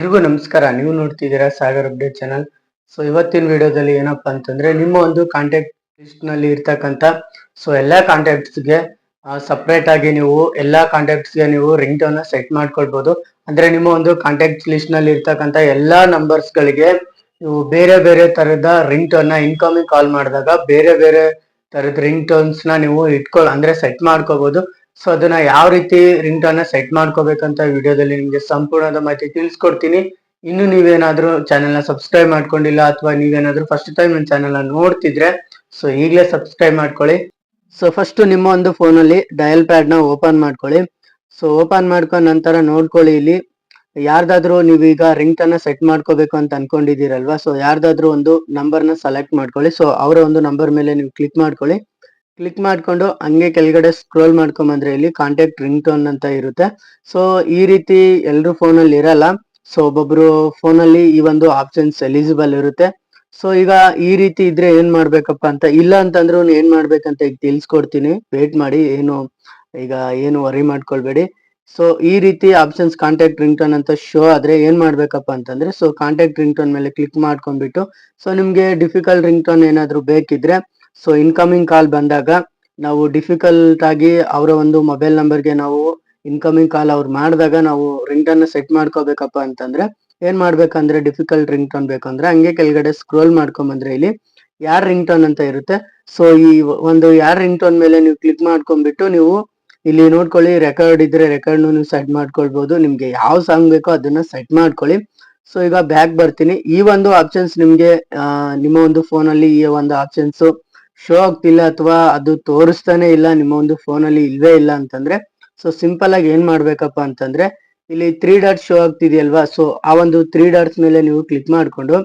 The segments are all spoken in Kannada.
ಎಲ್ರಿಗೂ ನಮಸ್ಕಾರ. ನೀವು ನೋಡ್ತಿದ್ದೀರಾ ಸಾಗರ್ ಅಪ್ಡೇಟ್ ಚಾನಲ್. ಸೊ ಇವತ್ತಿನ ವಿಡಿಯೋದಲ್ಲಿ ಏನಪ್ಪಾ ಅಂತಂದ್ರೆ ನಿಮ್ಮ ಒಂದು ಕಾಂಟ್ಯಾಕ್ಟ್ ಲಿಸ್ಟ್ನಲ್ಲಿ ಇರ್ತಕ್ಕಂಥ ಸೊ ಎಲ್ಲಾ ಕಾಂಟ್ಯಾಕ್ಟ್ಸ್ಗೆ ಸಪರೇಟ್ ಆಗಿ ನೀವು ಎಲ್ಲಾ ಕಾಂಟ್ಯಾಕ್ಟ್ಸ್ಗೆ ನೀವು ರಿಂಗ್ ಟೋನ್ ಸೆಟ್ ಮಾಡ್ಕೊಳ್ಬಹುದು ಅಂದ್ರೆ ನಿಮ್ಮ ಒಂದು ಕಾಂಟ್ಯಾಕ್ಟ್ ಲಿಸ್ಟ್ನಲ್ಲಿ ಇರ್ತಕ್ಕಂಥ ಎಲ್ಲಾ ನಂಬರ್ಸ್ ಗಳಿಗೆ ನೀವು ಬೇರೆ ಬೇರೆ ತರದ ರಿಂಗ್ ಟೋನ್ನ ಇನ್ಕಮಿಂಗ್ ಕಾಲ್ ಮಾಡಿದಾಗ ಬೇರೆ ಬೇರೆ ತರದ ರಿಂಗ್ ಟೋನ್ಸ್ನ ನೀವು ಇಟ್ಕೊಳ್, ಅಂದ್ರೆ ಸೆಟ್ ಮಾಡ್ಕೋಬಹುದು ಸೊ ಅದನ್ನ ಯಾವ ರೀತಿ ರಿಂಗ್ ಟೋನ್ ಸೆಟ್ ಮಾಡ್ಕೋಬೇಕಂತ ವಿಡಿಯೋದಲ್ಲಿ ನಿಮ್ಗೆ ಸಂಪೂರ್ಣದ ಮಾಹಿತಿ ತಿಳಿಸ್ಕೊಡ್ತೀನಿ. ಇನ್ನು ನೀವೇನಾದ್ರೂ ಚಾನೆಲ್ನ ಸಬ್ಸ್ಕ್ರೈಬ್ ಮಾಡ್ಕೊಂಡಿಲ್ಲ ಅಥವಾ ನೀವೇನಾದ್ರೂ ಫಸ್ಟ್ ಟೈಮ್ ನನ್ನ ಚಾನೆಲ್ನ ನೋಡ್ತಿದ್ರೆ ಸೊ ಈಗಲೇ ಸಬ್ಸ್ಕ್ರೈಬ್ ಮಾಡ್ಕೊಳ್ಳಿ. ಸೊ ಫಸ್ಟ್ ನಿಮ್ಮ ಒಂದು ಫೋನ್ ಅಲ್ಲಿ ಡಯಲ್ ಪ್ಯಾಡ್ನ ಓಪನ್ ಮಾಡ್ಕೊಳ್ಳಿ. ಸೊ ಓಪನ್ ಮಾಡ್ಕೊಂಡ್ ನಂತರ ನೋಡ್ಕೊಳ್ಳಿ ಇಲ್ಲಿ. ಯಾರ್ದಾದ್ರೂ ನೀವು ಈಗ ರಿಂಗ್ ಸೆಟ್ ಮಾಡ್ಕೋಬೇಕು ಅಂತ ಅನ್ಕೊಂಡಿದ್ದೀರಲ್ವಾ ಸೊ ಯಾರ್ದಾದ್ರೂ ಒಂದು ನಂಬರ್ನ ಸೆಲೆಕ್ಟ್ ಮಾಡ್ಕೊಳ್ಳಿ. ಸೊ ಅವರ ಒಂದು ನಂಬರ್ ಮೇಲೆ ನೀವು ಕ್ಲಿಕ್ ಮಾಡ್ಕೊಳ್ಳಿ. ಕ್ಲಿಕ್ ಮಾಡ್ಕೊಂಡು ಹಂಗೆ ಕೆಳಗಡೆ ಸ್ಕ್ರೋಲ್ ಮಾಡ್ಕೊಂಡ್ ಬಂದ್ರೆ ಇಲ್ಲಿ ಕಾಂಟ್ಯಾಕ್ಟ್ ರಿಂಗ್ ಟೋನ್ ಅಂತ ಇರುತ್ತೆ. ಸೊ ಈ ರೀತಿ ಎಲ್ರು ಫೋನ್ ಅಲ್ಲಿ ಇರಲ್ಲ. ಸೊ ಒಬ್ಬೊಬ್ರು ಫೋನ್ ಅಲ್ಲಿ ಈ ಒಂದು ಆಪ್ಷನ್ಸ್ ಎಲಿಜಿಬಲ್ ಇರುತ್ತೆ. ಸೊ ಈಗ ಈ ರೀತಿ ಇದ್ರೆ ಏನ್ ಮಾಡ್ಬೇಕಪ್ಪ ಅಂತ, ಇಲ್ಲ ಅಂತಂದ್ರು ಏನ್ ಮಾಡ್ಬೇಕಂತ ಈಗ ತಿಳಿಸ್ಕೊಡ್ತೀನಿ. ವೇಟ್ ಮಾಡಿ, ಏನು, ಈಗ ಏನು ವರಿ ಮಾಡ್ಕೊಳ್ಬೇಡಿ. ಸೊ ಈ ರೀತಿ ಆಪ್ಷನ್ಸ್ ಕಾಂಟ್ಯಾಕ್ಟ್ ರಿಂಗ್ ಟೋನ್ ಅಂತ ಶೋ ಆದ್ರೆ ಏನ್ ಮಾಡ್ಬೇಕಪ್ಪ ಅಂತಂದ್ರೆ ಸೊ ಕಾಂಟ್ಯಾಕ್ಟ್ ರಿಂಗ್ ಟೋನ್ ಮೇಲೆ ಕ್ಲಿಕ್ ಮಾಡ್ಕೊಂಡ್ಬಿಟ್ಟು ಸೊ ನಿಮ್ಗೆ ಡಿಫಿಕಲ್ಟ್ ರಿಂಗ್ ಟೋನ್ ಏನಾದ್ರು ಬೇಕಿದ್ರೆ ಸೊ ಇನ್ಕಮಿಂಗ್ ಕಾಲ್ ಬಂದಾಗ ನಾವು ಡಿಫಿಕಲ್ಟ್ ಆಗಿ ಅವರ ಒಂದು ಮೊಬೈಲ್ ನಂಬರ್ಗೆ ನಾವು ಇನ್ಕಮಿಂಗ್ ಕಾಲ್ ಅವ್ರು ಮಾಡಿದಾಗ ನಾವು ರಿಂಗ್ ಟನ್ ಸೆಟ್ ಮಾಡ್ಕೋಬೇಕಪ್ಪ ಅಂತಂದ್ರೆ, ಏನ್ ಮಾಡ್ಬೇಕಂದ್ರೆ ಡಿಫಿಕಲ್ಟ್ ರಿಂಗ್ ಟೋನ್ ಬೇಕಂದ್ರೆ ಹಂಗೆ ಕೆಳಗಡೆ ಸ್ಕ್ರೋಲ್ ಮಾಡ್ಕೊಂಬಂದ್ರೆ ಇಲ್ಲಿ ಯಾರ್ ರಿಂಗ್ ಟೋನ್ ಅಂತ ಇರುತ್ತೆ. ಸೊ ಈ ಒಂದು ಯಾರ್ ರಿಂಗ್ ಟೋನ್ ಮೇಲೆ ನೀವು ಕ್ಲಿಕ್ ಮಾಡ್ಕೊಂಡ್ಬಿಟ್ಟು ನೀವು ಇಲ್ಲಿ ನೋಡ್ಕೊಳ್ಳಿ ರೆಕಾರ್ಡ್ ಇದ್ರೆ ರೆಕಾರ್ಡ್ ನೀವು ಸೆಟ್ ಮಾಡ್ಕೊಳ್ಬಹುದು ನಿಮ್ಗೆ ಯಾವ ಸಾಂಗ್ ಬೇಕೋ ಅದನ್ನ ಸೆಟ್ ಮಾಡ್ಕೊಳ್ಳಿ. ಸೊ ಈಗ ಬ್ಯಾಕ್ ಬರ್ತೀನಿ. ಈ ಒಂದು ಆಪ್ಷನ್ಸ್ ನಿಮ್ಗೆ ನಿಮ್ಮ ಒಂದು ಫೋನ್ ಅಲ್ಲಿ ಈ ಒಂದು ಆಪ್ಷನ್ಸ್ ಶೋ ಆಗ್ತಿಲ್ಲ ಅಥವಾ ಅದು ತೋರಿಸ್ತಾನೆ ಇಲ್ಲ, ನಿಮ್ಮ ಒಂದು ಫೋನ್ ಅಲ್ಲಿ ಇಲ್ವೇ ಇಲ್ಲ ಅಂತಂದ್ರೆ ಸೊ ಸಿಂಪಲ್ ಆಗಿ ಏನ್ ಮಾಡ್ಬೇಕಪ್ಪ ಅಂತಂದ್ರೆ, ಇಲ್ಲಿ ತ್ರೀ ಡಾಟ್ ಶೋ ಆಗ್ತಿದೆಯಲ್ವಾ? ಸೊ ಆ ಒಂದು ತ್ರೀ ಡಾಟ್ಸ್ ಮೇಲೆ ನೀವು ಕ್ಲಿಕ್ ಮಾಡಿಕೊಂಡು,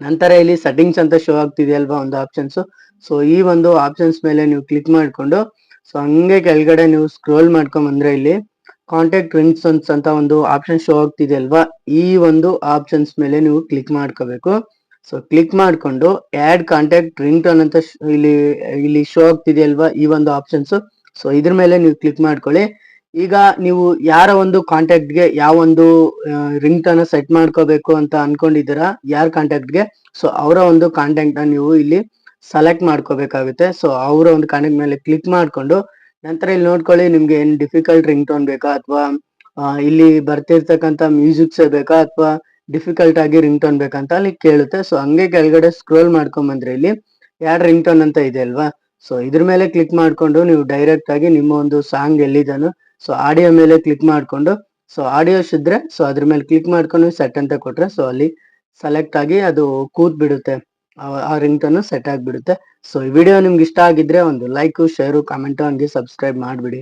ನಂತರ ಇಲ್ಲಿ ಸೆಟ್ಟಿಂಗ್ಸ್ ಅಂತ ಶೋ ಆಗ್ತಿದೆಯಲ್ವಾ ಒಂದು ಆಪ್ಷನ್ಸ್ ಸೊ ಈ ಒಂದು ಆಪ್ಷನ್ಸ್ ಮೇಲೆ ನೀವು ಕ್ಲಿಕ್ ಮಾಡ್ಕೊಂಡು ಸೊ ಹಂಗೆ ಕೆಳಗಡೆ ನೀವು ಸ್ಕ್ರೋಲ್ ಮಾಡ್ಕೊಂಡ್ ಬಂದ್ರೆ ಇಲ್ಲಿ ಕಾಂಟ್ಯಾಕ್ಟ್ ರಿಂಗ್ಸನ್ಸ್ ಅಂತ ಒಂದು ಆಪ್ಷನ್ ಶೋ ಆಗ್ತಿದೆ ಅಲ್ವಾ ಈ ಒಂದು ಆಪ್ಷನ್ಸ್ ಮೇಲೆ ನೀವು ಕ್ಲಿಕ್ ಮಾಡ್ಕೋಬೇಕು. ಸೊ ಕ್ಲಿಕ್ ಮಾಡ್ಕೊಂಡು ಆಡ್ ಕಾಂಟ್ಯಾಕ್ಟ್ ರಿಂಗ್ ಟೋನ್ ಅಂತ ಇಲ್ಲಿ ಇಲ್ಲಿ ಶೋ ಆಗ್ತಿದೆಯಲ್ವಾ ಈ ಒಂದು ಆಪ್ಷನ್ಸ್ ಸೊ ಇದ್ರ ಮೇಲೆ ನೀವು ಕ್ಲಿಕ್ ಮಾಡ್ಕೊಳ್ಳಿ. ಈಗ ನೀವು ಯಾರ ಒಂದು ಕಾಂಟ್ಯಾಕ್ಟ್ಗೆ ಯಾವ ಒಂದು ರಿಂಗ್ ಟೋನ್ ಸೆಟ್ ಮಾಡ್ಕೋಬೇಕು ಅಂತ ಅನ್ಕೊಂಡಿದ್ದೀರಾ? ಯಾರ ಕಾಂಟ್ಯಾಕ್ಟ್ಗೆ ಸೊ ಅವರ ಒಂದು ಕಾಂಟ್ಯಾಕ್ಟ್ನ ನೀವು ಇಲ್ಲಿ ಸೆಲೆಕ್ಟ್ ಮಾಡ್ಕೋಬೇಕಾಗುತ್ತೆ. ಸೊ ಅವರ ಒಂದು ಕಾಂಟ್ಯಾಕ್ಟ್ ಮೇಲೆ ಕ್ಲಿಕ್ ಮಾಡ್ಕೊಂಡು ನಂತರ ಇಲ್ಲಿ ನೋಡ್ಕೊಳ್ಳಿ ನಿಮ್ಗೆ ಏನ್ ಡಿಫಿಕಲ್ಟ್ ರಿಂಗ್ ಟೋನ್ ಬೇಕಾ? ಅಥವಾ ಇಲ್ಲಿ ಬರ್ತಿರ್ತಕ್ಕಂಥ ಮ್ಯೂಸಿಕ್ಸ್ ಬೇಕಾ? ಅಥವಾ ಡಿಫಿಕಲ್ಟ್ ಆಗಿ ರಿಂಗ್ ಟೋನ್ ಬೇಕಂತ ಅಲ್ಲಿ ಕೇಳುತ್ತೆ. ಸೊ ಹಂಗೆ ಕೆಳಗಡೆ ಸ್ಕ್ರೋಲ್ ಮಾಡ್ಕೊಂಡ್ ಬಂದ್ರೆ ಇಲ್ಲಿ ಯಾಡ್ ರಿಂಗ್ ಟೋನ್ ಅಂತ ಇದೆ ಅಲ್ವಾ? ಸೊ ಇದ್ರ ಮೇಲೆ ಕ್ಲಿಕ್ ಮಾಡ್ಕೊಂಡು ನೀವು ಡೈರೆಕ್ಟ್ ಆಗಿ ನಿಮ್ಮ ಒಂದು ಸಾಂಗ್ ಎಲ್ಲಿದಾನು ಸೊ ಆಡಿಯೋ ಮೇಲೆ ಕ್ಲಿಕ್ ಮಾಡ್ಕೊಂಡು ಸೊ ಆಡಿಯೋಸ್ ಇದ್ರೆ ಸೊ ಅದ್ರ ಮೇಲೆ ಕ್ಲಿಕ್ ಮಾಡ್ಕೊಂಡು ಸೆಟ್ ಅಂತ ಕೊಟ್ರೆ ಸೊ ಅಲ್ಲಿ ಸೆಲೆಕ್ಟ್ ಆಗಿ ಅದು ಕೂತ್ ಬಿಡುತ್ತೆ ಆ ರಿಂಗ್ ಟೋನ್ ಸೆಟ್ ಆಗಿಬಿಡುತ್ತೆ. ಸೊ ಈ ವಿಡಿಯೋ ನಿಮ್ಗೆ ಇಷ್ಟ ಆಗಿದ್ರೆ ಒಂದು ಲೈಕ್ ಶೇರು ಕಾಮೆಂಟ್ ಹಂಗೆ ಸಬ್ಸ್ಕ್ರೈಬ್ ಮಾಡ್ಬಿಡಿ.